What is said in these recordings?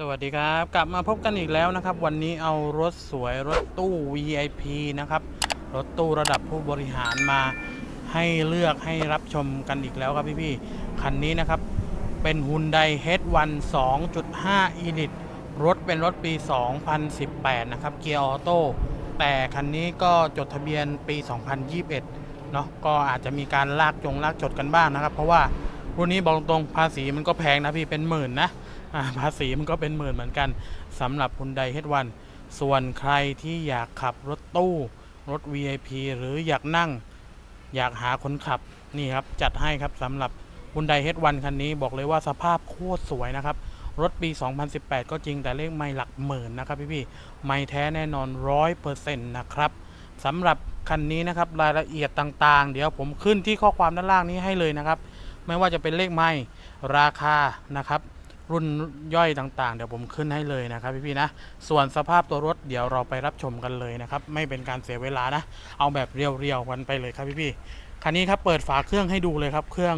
สวัสดีครับ กลับมาพบกันอีกแล้วนะครับ วันนี้เอารถสวยรถตู้ VIP นะครับ รถตู้ระดับผู้บริหารมาให้เลือกให้รับชมกันอีกแล้วครับพี่ๆคันนี้นะครับ เป็น Hyundai H1 2.5 Elite รถเป็นรถปี 2018 นะครับ เกียร์ออโต้แต่คันนี้ก็จดทะเบียนปี 2021 เนาะก็อาจจะมีการลากจงลากจดกันบ้างนะครับ เพราะว่ารุ่นนี้บอกตรงๆภาษีมันก็แพงนะพี่เป็นหมื่นนะ ภาษีมันก็เป็นหมื่นเหมือนกันสำหรับ Hyundai H1 ส่วนใครที่อยากขับรถตู้รถ VIP หรืออยากนั่ง อยากหาคนขับนี่ครับจัดให้ครับสำหรับ Hyundai H1 คันนี้บอกเลยว่าสภาพโคตรสวยนะครับ รถปี 2018 ก็จริงแต่เลขไม่หลักหมื่นนะครับพี่ๆไม่แท้แน่นอน 100%นะครับสำหรับคันนี้นะครับรายละเอียดต่างๆ เดี๋ยวผมขึ้นที่ข้อความด้านล่างนี้ให้เลยนะครับ ไม่ว่าจะเป็นเลขไม่ราคานะครับ รุ่นย่อยต่างๆ เดี๋ยวผมขึ้นให้เลยนะครับพี่ๆนะ ส่วนสภาพตัวรถเดี๋ยวเราไปรับชมกันเลยนะครับ ไม่เป็นการเสียเวลานะ เอาแบบเรียวๆกันไปเลยครับพี่ๆคันนี้ครับเปิดฝาเครื่องให้ดูเลยครับเครื่อง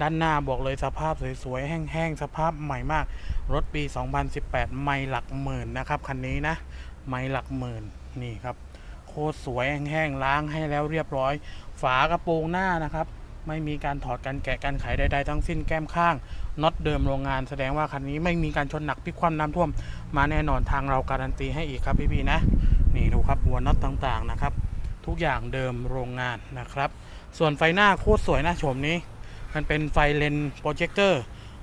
ด้านหน้าบอกเลยสภาพสวยๆแห้งๆสภาพใหม่มาก รถปี 2018 ไม่หลักหมื่นนะครับคันนี้นะไม่หลักหมื่นนี่ครับโคตรสวยแห้งๆล้างให้แล้วเรียบร้อย ฝากระโปรงหน้านะครับ ไม่มีการถอดการแกะการไขใดๆทั้งสิ้นแก้มข้างน็อตเดิมโรงงาน แสดงว่าคันนี้ไม่มีการชนหนักพลิกคว่ำน้ำท่วม มาแน่นอนทางเราการันตีให้อีกครับพี่ๆนะ นี่ดูครับหัวน็อตต่างๆนะครับ ทุกอย่างเดิมโรงงานนะครับ ส่วนไฟหน้าโคตรสวยนะโฉมนี้ มันเป็นไฟเลนโปรเจคเตอร์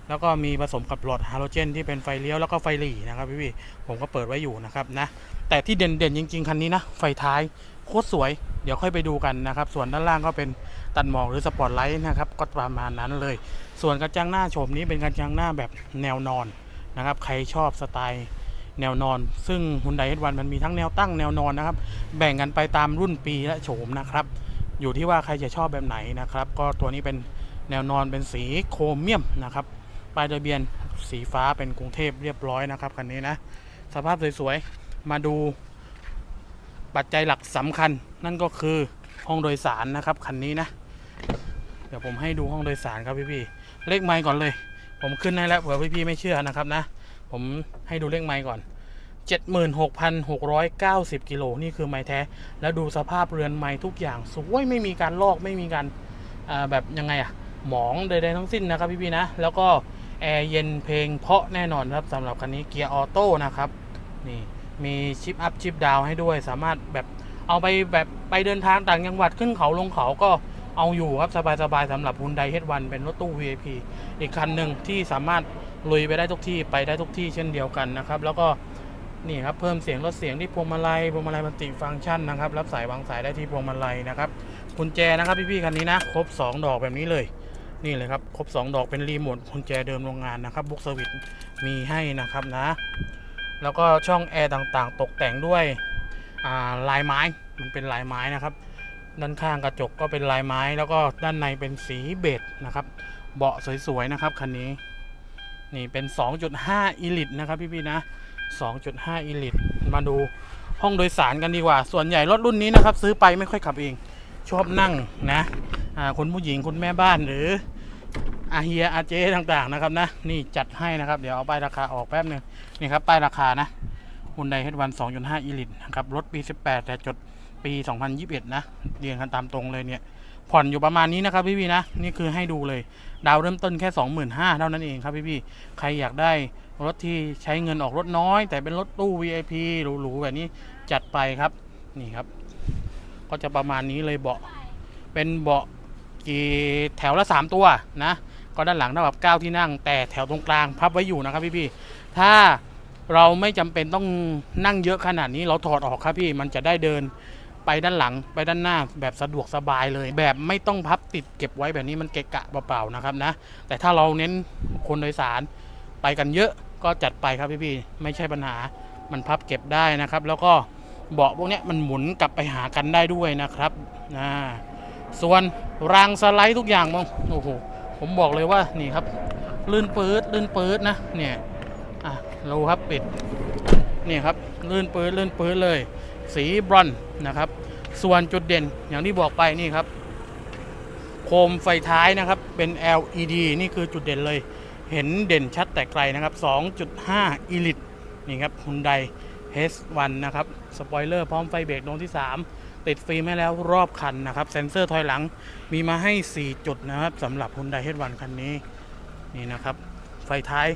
แล้วก็มีผสมกับหลอดฮาโลเจน ที่เป็นไฟเลี้ยวแล้วก็ไฟหลีนะครับพี่ๆผมก็เปิดไว้อยู่นะครับนะแต่ที่เด่นๆจริง ๆคันนี้นะไฟท้าย โคตรสวย เดี๋ยวค่อยไปดูกันนะครับ ส่วนด้านล่างก็เป็นตัดหมอกหรือสปอตไลท์นะครับ ก็ประมาณนั้นเลย ส่วนกระจังหน้าโฉมนี้เป็นกระจังหน้าแบบแนวนอนนะครับ ใครชอบสไตล์แนวนอน ซึ่ง Hyundai H1 มันมีทั้งแนวตั้งแนวนอนนะครับ แบ่งกันไปตามรุ่นปีและโฉมนะครับ อยู่ที่ว่าใครจะชอบแบบไหนนะครับ ก็ตัวนี้เป็นแนวนอนเป็นสีโครเมียมนะครับป้ายทะเบียนสีฟ้าเป็นกรุงเทพเรียบร้อยนะครับคันนี้นะ สภาพสวยๆ มาดู ปัจจัยหลักสำคัญนั่นก็คือห้องโดยสารนะครับคันนี้นะ เดี๋ยวผมให้ดูห้องโดยสารครับพี่ๆเลขไมค์ก่อนเลย ผมขึ้นให้แล้วเผื่อพี่ๆไม่เชื่อนะครับนะ ผมให้ดูเลขไมค์ก่อน 76,690กิโลนี่คือไม้แท้ แล้วดูสภาพเรือนไม้ทุกอย่างสวยไม่มีการลอกไม่มีการแบบยังไงอะหมองใดๆทั้งสิ้นนะครับพี่ๆนะ แล้วก็แอร์เย็นเพลงเพาะแน่นอนครับสำหรับคันนี้เกียร์ออโต้นะครับนี่ มีชิปอัพชิปดาวให้ด้วย สามารถแบบเอาไปแบบไปเดินทางต่างจังหวัดขึ้นเขาลงเขาก็เอาอยู่ครับ สบายๆสำหรับ Hyundai H1 เป็นรถตู้ VIP อีกคันหนึ่งที่สามารถลุยไปได้ทุกที่ไปได้ทุกที่เช่นเดียวกันนะครับ แล้วก็นี่ครับเพิ่มเสียงลดเสียงที่พวงมาลัยพวงมาลัยมันติฟังก์ชันนะครับ รับสายวางสายได้ที่พวงมาลัยนะครับกุญแจนะครับพี่ๆคันนี้นะครบ 2 ดอกแบบนี้เลย นี่เลยครับครบ 2 ดอกเป็นรีโมทกุญแจเดิมโรงงานนะครับบุ๊กเซอร์วิสมีให้นะครับนะ แล้วก็ช่องแอร์ต่างๆ ตกแต่งด้วยาลายไม้มันเป็นลายไม้นะครับ ด้านข้างกระจกก็เป็นลายไม้ แล้วก็ด้านในเป็นสีเบจนะครับ เบาะสวยๆนะครับคันนี้นี่เป็น 2.5 Elite นะครับพี่ๆนะ 2.5 Elite มาดูห้องโดยสารกันดีกว่า ส่วนใหญ่รถรุ่นนี้นะครับ ซื้อไปไม่ค่อยขับเอง ชอบนั่งนะ คุณผู้หญิงคุณแม่บ้านหรือ อาเฮียอาเจต่างๆนะครับนะนี่จัดให้นะครับ เดี๋ยวเอาป้ายราคาออกแป๊บหนึงนี่ครับป้ายราคานะ Hyundai H1 2.5 Elite นะครับ รถปี 18 แต่จดปี 2021 นะเรียงกันตามตรงเลยเนี่ย ผ่อนอยู่ประมาณนี้นะครับพี่ๆนะ นี่คือให้ดูเลย ดาวเริ่มต้นแค่ 25,000เท่านั้นเองครับพี่ๆใครอยากได้รถที่ใช้เงินออกรถน้อย แต่เป็นรถตู้ VIP หรูๆ แบบนี้จัดไปครับ นี่ครับ ก็จะประมาณนี้เลยเบาะ เป็นเบาะกี่แถวละ 3 ตัวนะ ก็ด้านหลังเท่ากับ 9 ที่นั่ง แต่แถวตรงกลางพับไว้อยู่นะครับพี่ๆถ้าเราไม่จำเป็นต้องนั่งเยอะขนาดนี้เราถอดออกครับพี่มันจะได้เดินไปด้านหลังไปด้านหน้าแบบสะดวกสบายเลย แบบไม่ต้องพับติดเก็บไว้แบบนี้มันเกะกะเปล่าๆนะครับนะ แต่ถ้าเราเน้นคนโดยสารไปกันเยอะก็จัดไปครับพี่ๆไม่ใช่ปัญหามันพับเก็บได้นะครับ แล้วก็เบาะพวกเนี้ยมันหมุนกลับไปหากันได้ด้วยนะครับนะส่วนรางสไลด์ทุกอย่างมองโอ้โห ผมบอกเลยว่านี่ครับ ลื่นปื๊ดลื่นปื๊ดนะเนี่ยอะเราครับปิดนี่ครับลื่นปื๊ดลื่นปื๊ดเลย สีบรอนนะครับ ส่วนจุดเด่นอย่างที่บอกไปนี่ครับ โคมไฟท้ายนะครับเป็น LED นี่คือจุดเด่นเลย เห็นเด่นชัดแต่ไกลนะครับ 2.5 Elite นี่ครับ Hyundai H1 นะครับ สปอยเลอร์พร้อมไฟเบรกดวงที่ 3 ติดฟิล์มให้แล้วรอบคันนะครับเซ็นเซอร์ถอยหลังมีมาให้ 4 จุดนะครับสำหรับ Hyundai H1 คันนี้นี่นะครับ ไฟท้าย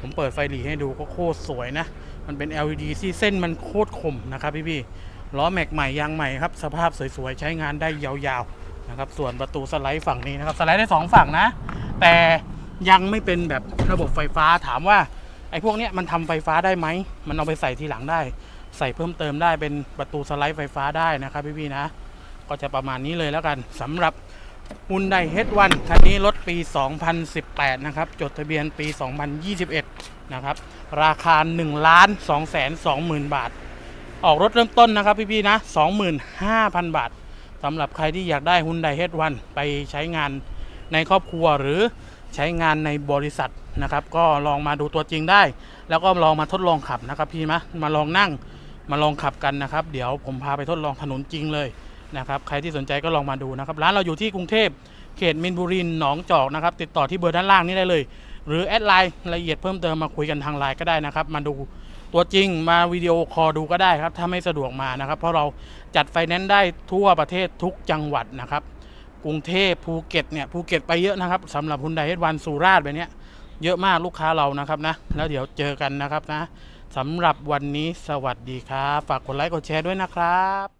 ผมเปิดไฟหลีให้ดูก็โคตรสวยนะ มันเป็น LED ที่เส้นมันโคตรคมนะครับพี่ๆล้อแม็กใหม่ยางใหม่ครับ สภาพสวยๆ ใช้งานได้ยาวๆนะครับส่วนประตูสไลด์ฝั่งนี้นะครับ สไลด์ได้ 2 ฝั่งนะ แต่ยังไม่เป็นแบบระบบไฟฟ้าถามว่าไอ้พวกเนี้ยมันทำไฟฟ้าได้ไหม มันเอาไปใส่ทีหลังได้ ใส่เพิ่มเติมได้เป็นประตูสไลด์ไฟฟ้าได้นะครับพี่ๆนะ ก็จะประมาณนี้เลยแล้วกันสำหรับ Hyundai H1 คันนี้รถปี 2018 นะครับ จดทะเบียนปี 2021 นะครับ ราคา1ล้าน2แสน2หมื่นบาท ออกรถเริ่มต้นนะครับพี่ๆนะ 25,000 บาทสำหรับใครที่อยากได้ Hyundai H1 ไปใช้งานในครอบครัวหรือใช้งานในบริษัทนะครับ ก็ลองมาดูตัวจริงได้ แล้วก็ลองมาทดลองขับนะครับพี่มะมาลองนั่ง มาลองขับกันนะครับ เดี๋ยวผมพาไปทดลองถนนจริงเลยนะครับ ใครที่สนใจก็ลองมาดูนะครับ ร้านเราอยู่ที่กรุงเทพเขตมินบุรีหนองจอกนะครับ ติดต่อที่เบอร์ด้านล่างนี้ได้เลย หรือแอดไลน์ละเอียดเพิ่มเติมมาคุยกันทางไลน์ก็ได้นะครับ มาดูตัวจริงมาวิดีโอคอลดูก็ได้ครับ ถ้าไม่สะดวกมานะครับ เพราะเราจัดไฟแนนซ์ได้ทั่วประเทศทุกจังหวัดนะครับ กรุงเทพภูเก็ตเนี่ยภูเก็ตไปเยอะนะครับสำหรับ Hyundai H1 สุราษฎร์แบบเนี้ยเยอะมากลูกค้าเรานะครับนะ แล้วเดี๋ยวเจอกันนะครับนะ สำหรับวันนี้สวัสดีครับ ฝากกดไลค์กดแชร์ด้วยนะครับ